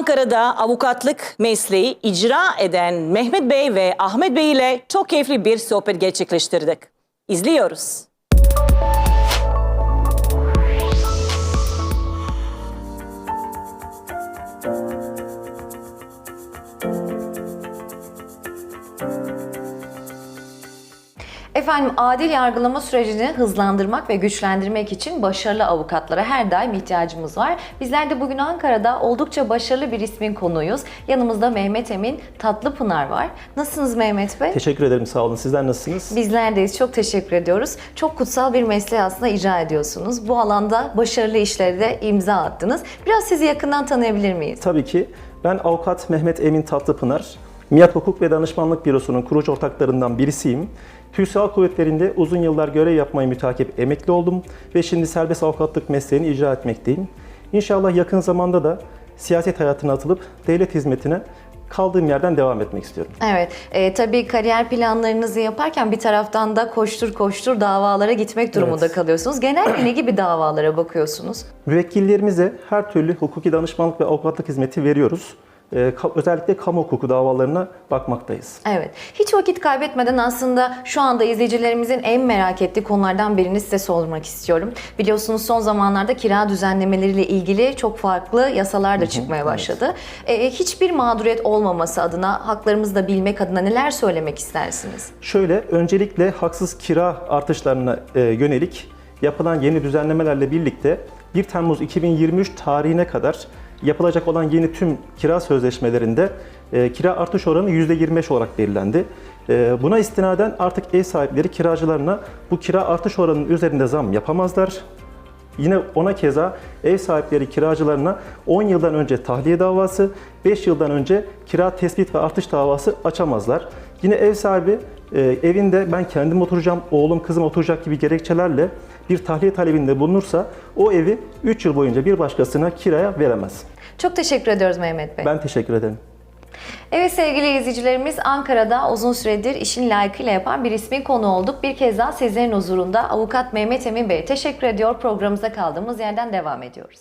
Ankara'da avukatlık mesleği icra eden Mehmet Bey ve Ahmet Bey ile çok keyifli bir sohbet gerçekleştirdik. İzliyoruz. Efendim adil yargılama sürecini hızlandırmak ve güçlendirmek için başarılı avukatlara her daim ihtiyacımız var. Bizler de bugün Ankara'da oldukça başarılı bir ismin konuğuyuz. Yanımızda Mehmet Emin Tatlıpınar var. Nasılsınız Mehmet Bey? Teşekkür ederim sağ olun. Sizler nasılsınız? Bizlerdeyiz. Çok teşekkür ediyoruz. Çok kutsal bir mesleği aslında icra ediyorsunuz. Bu alanda başarılı işleri de imza attınız. Biraz sizi yakından tanıyabilir miyiz? Tabii ki ben avukat Mehmet Emin Tatlıpınar. Miyak Hukuk ve Danışmanlık Bürosu'nun kurucu ortaklarından birisiyim. Türk Silahlı Kuvvetleri'nde uzun yıllar görev yapmayı mütakip emekli oldum ve şimdi serbest avukatlık mesleğini icra etmekteyim. İnşallah yakın zamanda da siyaset hayatına atılıp devlet hizmetine kaldığım yerden devam etmek istiyorum. Evet, e, tabii kariyer planlarınızı yaparken bir taraftan da koştur koştur davalara gitmek durumunda Evet. kalıyorsunuz. Genelde ne gibi davalara bakıyorsunuz? Müvekkillerimize her türlü hukuki danışmanlık ve avukatlık hizmeti veriyoruz. Ee, özellikle kamu hukuku davalarına bakmaktayız. Evet, hiç vakit kaybetmeden aslında şu anda izleyicilerimizin en merak ettiği konulardan birini size sormak istiyorum. Biliyorsunuz son zamanlarda kira düzenlemeleriyle ilgili çok farklı yasalar da çıkmaya başladı. E, hiçbir mağduriyet olmaması adına, haklarımızı da bilmek adına neler söylemek istersiniz? Şöyle, öncelikle haksız kira artışlarına e, yönelik yapılan yeni düzenlemelerle birlikte 1 Temmuz 2023 tarihine kadar yapılacak olan yeni tüm kira sözleşmelerinde e, kira artış oranı %25 olarak belirlendi. E, buna istinaden artık ev sahipleri kiracılarına bu kira artış oranının üzerinde zam yapamazlar. Yine ona keza ev sahipleri kiracılarına 10 yıldan önce tahliye davası, 5 yıldan önce kira tespit ve artış davası açamazlar. Yine ev sahibi e, evinde ben kendim oturacağım, oğlum kızım oturacak gibi gerekçelerle bir tahliye talebinde bulunursa o evi 3 yıl boyunca bir başkasına kiraya veremez. Çok teşekkür ediyoruz Mehmet Bey. Ben teşekkür ederim. Evet sevgili izleyicilerimiz Ankara'da uzun süredir işin layıkıyla yapan bir ismin konu olduk. Bir kez daha sizlerin huzurunda avukat Mehmet Emin Bey teşekkür ediyor. Programımıza kaldığımız yerden devam ediyoruz.